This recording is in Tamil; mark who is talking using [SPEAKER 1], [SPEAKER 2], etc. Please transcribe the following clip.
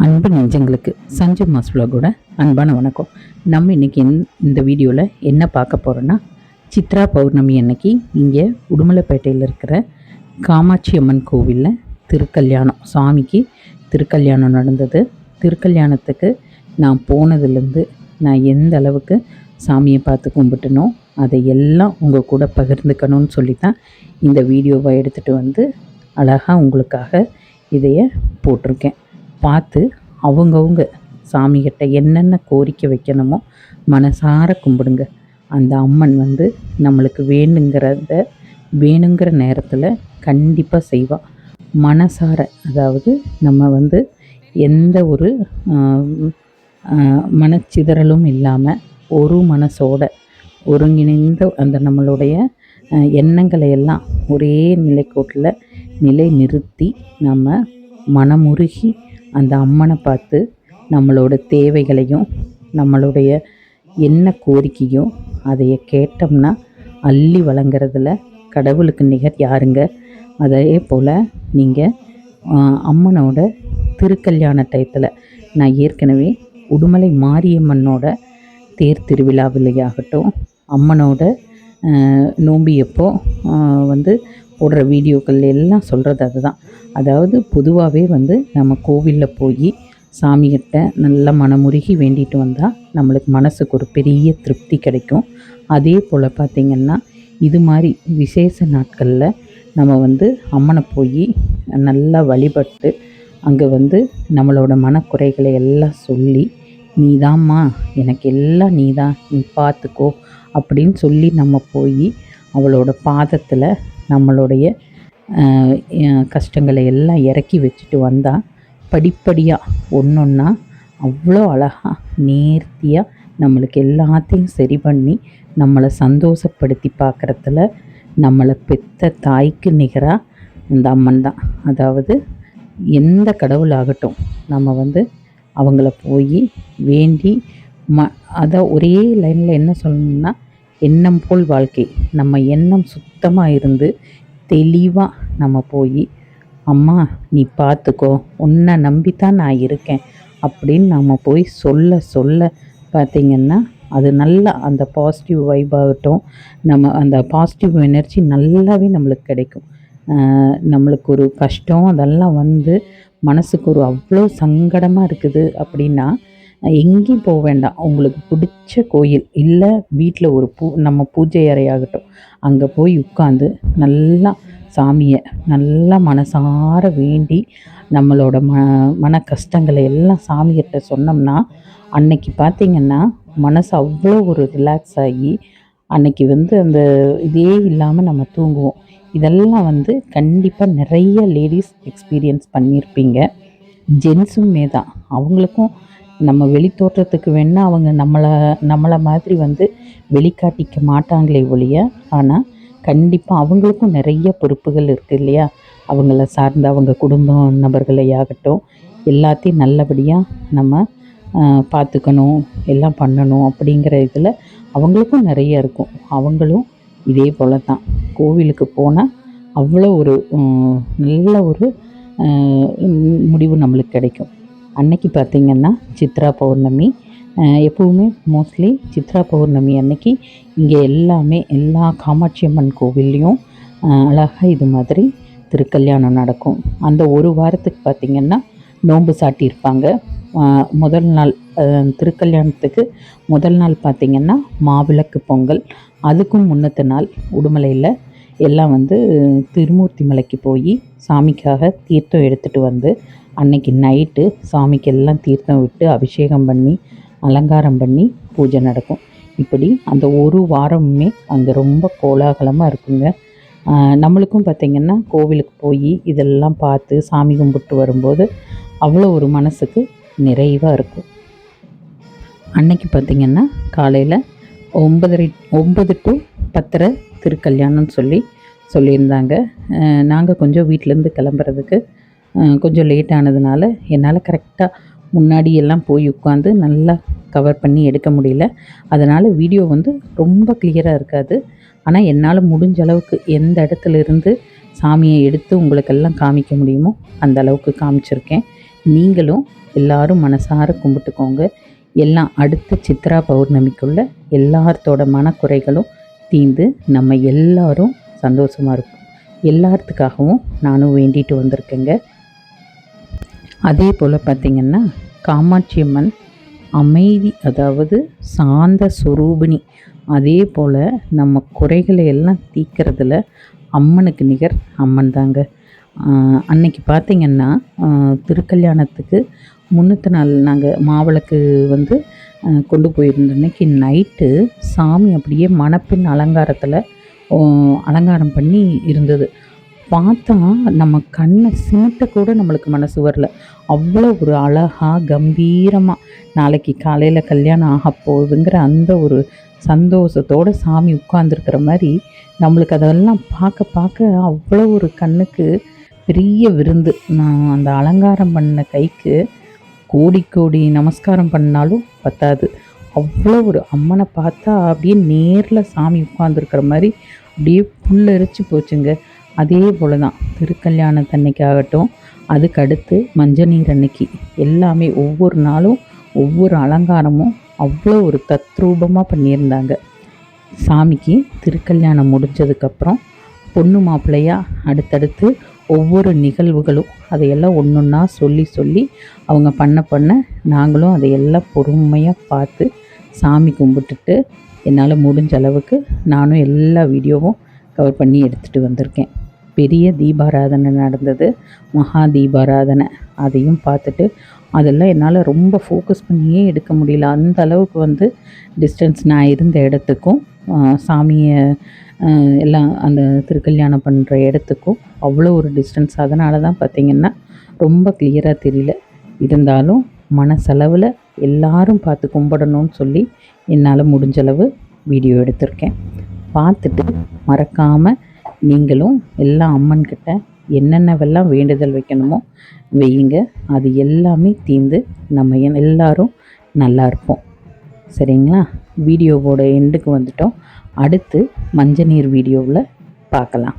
[SPEAKER 1] அன்பு நெஞ்சங்களுக்கு சஞ்சு மாஸ் vlog-ஓட அன்பான வணக்கம். நம்ம இன்னைக்கு இந்த- இந்த வீடியோவில் என்ன பார்க்க போகிறோன்னா சித்ரா பௌர்ணமி அன்னைக்கு இங்கே உடுமலைப்பேட்டையில் இருக்கிற காமாட்சி அம்மன் கோவிலில் திருக்கல்யாணம் சாமிக்கு திருக்கல்யாணம் நடந்தது. திருக்கல்யாணத்துக்கு நான் போனதுலேருந்து நான் எந்த அளவுக்கு சாமியை பார்த்து கும்பிட்டுனோ அதை எல்லாம் உங்கள் கூட பகிர்ந்துக்கணும்னு சொல்லி தான் இந்த வீடியோவை எடுத்துகிட்டு வந்து அழகாக உங்களுக்காக இதைய போட்டிருக்கேன். பார்த்து அவங்கவுங்க சாமிகிட்ட என்னென்ன கோரிக்கை வைக்கணுமோ மனசார கும்பிடுங்க. அந்த அம்மன் வந்து நம்மளுக்கு வேணுங்கிறத வேணுங்கிற நேரத்தில் கண்டிப்பாக செய்வாள் மனசார அதாவது நம்ம வந்து எந்த ஒரு மனச்சிதறலும் இல்லாமல் ஒரு மனசோட ஒருங்கிணைந்த அந்த நம்மளுடைய எண்ணங்களை எல்லாம் ஒரே நிலைக்கோட்டில் நிலை நிறுத்தி நம்ம மனமுருகி அந்த அம்மனை பார்த்து நம்மளோட தேவைகளையும் நம்மளுடைய என்ன கோரிக்கையோ அதைய கேட்டோம்னா அள்ளி வழங்குறதுல கடவுளுக்கு நிகர் யாருங்க? அதே போல் நீங்கள் அம்மனோட திருக்கல்யாண டயத்தில் நான் ஏற்கனவே உடுமலை மாரியம்மனோட தேர் திருவிழாவிலேயாகட்டும் அம்மனோட நோம்பியப்போ வந்து போடுற வீடியோக்கள் எல்லாம் சொல்கிறது அதுதான். அதாவது பொதுவாகவே வந்து நம்ம கோவிலில் போய் சாமிகிட்ட நல்ல மனமுருகி வேண்டிட்டு வந்தால் நம்மளுக்கு மனசுக்கு ஒரு பெரிய திருப்தி கிடைக்கும். அதே போல் பார்த்திங்கன்னா இது மாதிரி விசேஷ நாட்களில் நம்ம வந்து அம்மனை போய் நல்லா வழிபட்டு அங்கே வந்து நம்மளோட மனக்குறைகளை எல்லாம் சொல்லி நீதாம்மா எனக்கு எல்லாம் நீதான் நீ பார்த்துக்கோ அப்படின்னு சொல்லி நம்ம போய் அவளோட பாதத்தில் நம்மளுடைய கஷ்டங்களை எல்லாம் இறக்கி வச்சுட்டு வந்தால் படிப்படியாக ஒன்றொன்னா அவ்வளோ அழகாக நேர்த்தியாக நம்மளுக்கு எல்லாத்தையும் சரி பண்ணி நம்மளை சந்தோஷப்படுத்தி பார்க்குறதுல நம்மளை பெத்த தாய்க்கு நிகராக இந்த அம்மன் தான். அதாவது எந்த கடவுளாகட்டும் நம்ம வந்து அவங்கள போய் வேண்டி ம அதை ஒரே லைனில் என்ன சொல்லணும்னா எண்ணம் போல் வாழ்க்கை. நம்ம எண்ணம் சுத்தமாக இருந்து தெளிவாக நம்ம போய் அம்மா நீ பார்த்துக்கோ உன்னை நம்பி தான் நான் இருக்கேன். அப்படின்னு நம்ம போய் சொல்ல சொல்ல பார்த்திங்கன்னா அது நல்லா அந்த பாசிட்டிவ் வைபாகட்டும் நம்ம அந்த பாசிட்டிவ் எனர்ஜி நல்லாவே நம்மளுக்கு கிடைக்கும். நம்மளுக்கு ஒரு கஷ்டம் அதெல்லாம் வந்து மனசுக்கு ஒரு அவ்வளோ சங்கடமாக இருக்குது அப்படின்னா எங்கேயும் போக வேண்டாம். உங்களுக்கு பிடிச்ச கோயில் இல்லை வீட்டில் ஒரு பூ நம்ம பூஜை அறையாகட்டும் அங்கே போய் உட்காந்து நல்லா சாமியை நல்லா மனசார வேண்டி நம்மளோட ம மன கஷ்டங்களை எல்லாம் சாமிகிட்ட சொன்னோம்னா அன்னைக்கு பார்த்திங்கன்னா மனசு அவ்வளோ ஒரு ரிலாக்ஸ் ஆகி அன்னைக்கு வந்து அந்த இதே இல்லாமல் நம்ம தூங்குவோம். இதெல்லாம் வந்து கண்டிப்பாக நிறைய லேடிஸ் எக்ஸ்பீரியன்ஸ் பண்ணியிருப்பீங்க ஜென்ஸுமே தான். அவங்களுக்கும் நம்ம வெளித்தோற்றத்துக்கு வேணால் அவங்க நம்மளை நம்மளை மாதிரி வந்து வெளிக்காட்டிக்க மாட்டாங்களே ஒழிய ஆனால் கண்டிப்பாக அவங்களுக்கும் நிறைய பொறுப்புகள் இருக்குது இல்லையா? அவங்கள சார்ந்த அவங்க குடும்ப நபர்களையாகட்டும் எல்லாத்தையும் நல்லபடியாக நம்ம பார்த்துக்கணும் எல்லாம் பண்ணணும் அப்படிங்கிற இதில் அவங்களுக்கும் நிறைய இருக்கும். அவங்களும் இதே போல தான் கோவிலுக்கு போனால் அவ்வளோ ஒரு நல்ல ஒரு முடிவு நம்மளுக்கு கிடைக்கும். அன்னைக்கு பார்த்திங்கன்னா சித்ரா பௌர்ணமி. எப்போவுமே மோஸ்ட்லி சித்ரா பௌர்ணமி அன்னைக்கு இங்கே எல்லாமே எல்லா காமாட்சி அம்மன் கோவில்லையும் அழகாக இது மாதிரி திருக்கல்யாணம் நடக்கும். அந்த ஒரு வாரத்துக்கு பார்த்திங்கன்னா நோன்பு சாட்டியிருப்பாங்க. முதல் நாள் திருக்கல்யாணத்துக்கு முதல் நாள் பார்த்திங்கன்னா மாவிளக்கு பொங்கல். அதுக்கும் முன்னத்த நாள் உடுமலையில் எல்லாம் வந்து திருமூர்த்தி மலைக்கு போய் சாமிக்காக தீர்த்தம் எடுத்துகிட்டு வந்து அன்னைக்கு நைட்டு சாமிக்கு எல்லாம் தீர்த்தம் விட்டு அபிஷேகம் பண்ணி அலங்காரம் பண்ணி பூஜை நடக்கும். இப்படி அந்த ஒரு வாரமுமே அங்கே ரொம்ப கோலாகலமாக இருக்குங்க. நம்மளுக்கும் பார்த்திங்கன்னா கோவிலுக்கு போய் இதெல்லாம் பார்த்து சாமி கும்பிட்டு வரும்போது அவ்வளோ ஒரு மனசுக்கு நிறைவாக இருக்கும். அன்னைக்கு பார்த்திங்கன்னா காலையில் ஒன்பதரை ஒன்பது டு பத்தரை திருக்கல்யாணம்னு சொல்லி சொல்லியிருந்தாங்க. நாங்கள் கொஞ்சம் வீட்டிலேருந்து கிளம்புறதுக்கு கொஞ்சம் லேட் ஆனதுனால என்னால் கரெக்டாக முன்னாடி எல்லாம் போய் உட்காந்து நல்லா கவர் பண்ணி எடுக்க முடியல. அதனால் வீடியோ வந்து ரொம்ப கிளியராக இருக்காது. ஆனால் என்னால் முடிஞ்ச அளவுக்கு எந்த இடத்துல இருந்து சாமியை எடுத்து உங்களுக்கெல்லாம் காமிக்க முடியுமோ அந்த அளவுக்கு காமிச்சிருக்கேன். நீங்களும் எல்லாரும் மனசார கும்பிட்டுக்கோங்க. எல்லாம் அடுத்த சித்ரா பௌர்ணமிக்குள்ள எல்லாத்தோட மனக்குறைகளும் தீந்து நம்ம எல்லாரும் சந்தோஷமாக இருக்கும். எல்லாத்துக்காகவும் நானும் வேண்டிட்டு வந்திருக்கேங்க. அதே போல் பார்த்திங்கன்னா காமாட்சி அம்மன் அமைதி அதாவது சாந்த சுரூபிணி அதே போல் நம்ம குறைகளை எல்லாம் தீக்கிறதுல அம்மனுக்கு நிகர் அம்மன் தாங்க. அன்னைக்கு பார்த்திங்கன்னா திருக்கல்யாணத்துக்கு முன்னூற்றி நாள் நாங்கள் மாவிளக்கு வந்து கொண்டு போயிருந்த அன்னைக்கு நைட்டு சாமி அப்படியே மணப்பெண் அலங்காரத்தில் அலங்காரம் பண்ணி இருந்தது. பார்த்தா நம்ம கண்ணை சிமிட்ட கூட நம்மளுக்கு மனசு வரல. அவ்வளோ ஒரு அழகாக கம்பீரமாக நாளைக்கு காலையில் கல்யாணம் ஆக போகுதுங்கிற அந்த ஒரு சந்தோஷத்தோடு சாமி உட்காந்துருக்கிற மாதிரி நம்மளுக்கு அதெல்லாம் பார்க்க பார்க்க அவ்வளோ ஒரு கண்ணுக்கு பெரிய விருந்து. நான் அந்த அலங்காரம் பண்ண கைக்கு கோடி கோடி நமஸ்காரம் பண்ணாலும் பத்தாது. அவ்வளோ ஒரு அம்மனை பார்த்தா அப்படியே நேரில் சாமி உட்காந்துருக்கிற மாதிரி அப்படியே புல்லரிச்சு போச்சுங்க. அதே போல் தான் திருக்கல்யாணத்தன்னைக்காகட்டும் அதுக்கு அடுத்து மஞ்சள் நீர் அன்னைக்கு. எல்லாமே ஒவ்வொரு நாளும் ஒவ்வொரு அலங்காரமும் அவ்வளோ ஒரு தத்ரூபமாக பண்ணியிருந்தாங்க. சாமிக்கு திருக்கல்யாணம் முடிஞ்சதுக்கப்புறம் பொண்ணு மாப்பிள்ளையாக அடுத்தடுத்து ஒவ்வொரு நிகழ்வுகளும் அதையெல்லாம் ஒன்று ஒன்றா சொல்லி சொல்லி அவங்க பண்ண பண்ண நாங்களும் அதையெல்லாம் பொறுமையாக பார்த்து சாமி கும்பிட்டுட்டு என்னால் முடிஞ்ச அளவுக்கு நானும் எல்லா வீடியோவும் கவர் பண்ணி எடுத்துகிட்டு வந்திருக்கேன். பெரிய தீபாராதனை நடந்தது. மகா தீபாராதனை. அதையும் பார்த்துட்டு அதெல்லாம் என்னால் ரொம்ப ஃபோக்கஸ் பண்ணியே எடுக்க முடியல. அந்த அளவுக்கு வந்து டிஸ்டன்ஸ் நான் இருந்த இடத்துக்கும் சாமியை எல்லாம் அந்த திருக்கல்யாணம் பண்ணுற இடத்துக்கும் அவ்வளோ ஒரு டிஸ்டன்ஸ் அதனால தான் பார்த்திங்கன்னா ரொம்ப கிளியராக தெரியல. இருந்தாலும் மனசளவில் எல்லாரும் பார்த்து கும்பிடணும்னு சொல்லி என்னால் முடிஞ்சளவு வீடியோ எடுத்திருக்கேன். பார்த்துட்டு மறக்காமல் நீங்களும் எல்லா அம்மன்கிட்ட என்னென்னவெல்லாம் வேண்டுதல் வைக்கணுமோ வையுங்க. அது எல்லாமே தீர்ந்து நம்ம எல்லாரும் நல்லா இருப்போம். சரிங்களா? வீடியோவோட எண்டுக்கு வந்துட்டோம். அடுத்து மஞ்சள் நீர் வீடியோவில் பார்க்கலாம்.